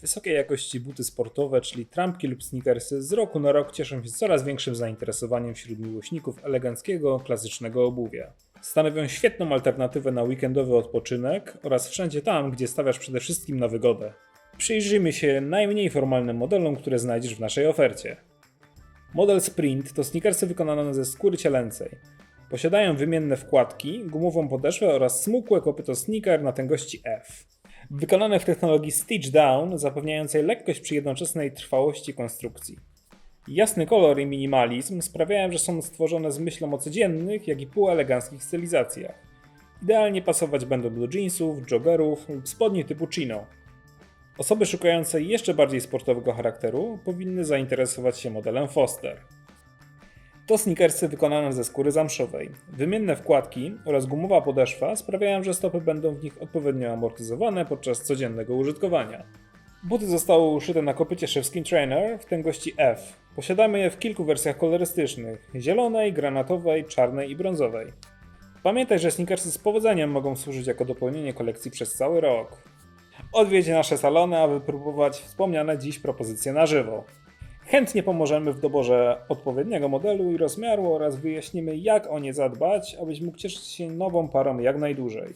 wysokiej jakości buty sportowe, czyli trampki lub sneakersy, z roku na rok cieszą się coraz większym zainteresowaniem wśród miłośników eleganckiego, klasycznego obuwia. Stanowią świetną alternatywę na weekendowy odpoczynek oraz wszędzie tam, gdzie stawiasz przede wszystkim na wygodę. Przyjrzyjmy się najmniej formalnym modelom, które znajdziesz w naszej ofercie. Model Sprint to sneakersy wykonane ze skóry cielęcej. Posiadają wymienne wkładki, gumową podeszwę oraz smukłe kopyto sneaker na tęgości F. Wykonane w technologii Stitch Down, zapewniającej lekkość przy jednoczesnej trwałości konstrukcji. Jasny kolor i minimalizm sprawiają, że są stworzone z myślą o codziennych, jak i półeleganckich stylizacjach. Idealnie pasować będą do jeansów, joggerów lub spodni typu chino. Osoby szukające jeszcze bardziej sportowego charakteru powinny zainteresować się modelem Foster. To sneakersy wykonane ze skóry zamszowej. Wymienne wkładki oraz gumowa podeszwa sprawiają, że stopy będą w nich odpowiednio amortyzowane podczas codziennego użytkowania. Buty zostały uszyte na kopycie szewskim Trainer w tęgości F. Posiadamy je w kilku wersjach kolorystycznych: zielonej, granatowej, czarnej i brązowej. Pamiętaj, że sneakersy z powodzeniem mogą służyć jako dopełnienie kolekcji przez cały rok. Odwiedź nasze salony, aby próbować wspomniane dziś propozycje na żywo. Chętnie pomożemy w doborze odpowiedniego modelu i rozmiaru oraz wyjaśnimy, jak o nie zadbać, abyś mógł cieszyć się nową parą jak najdłużej.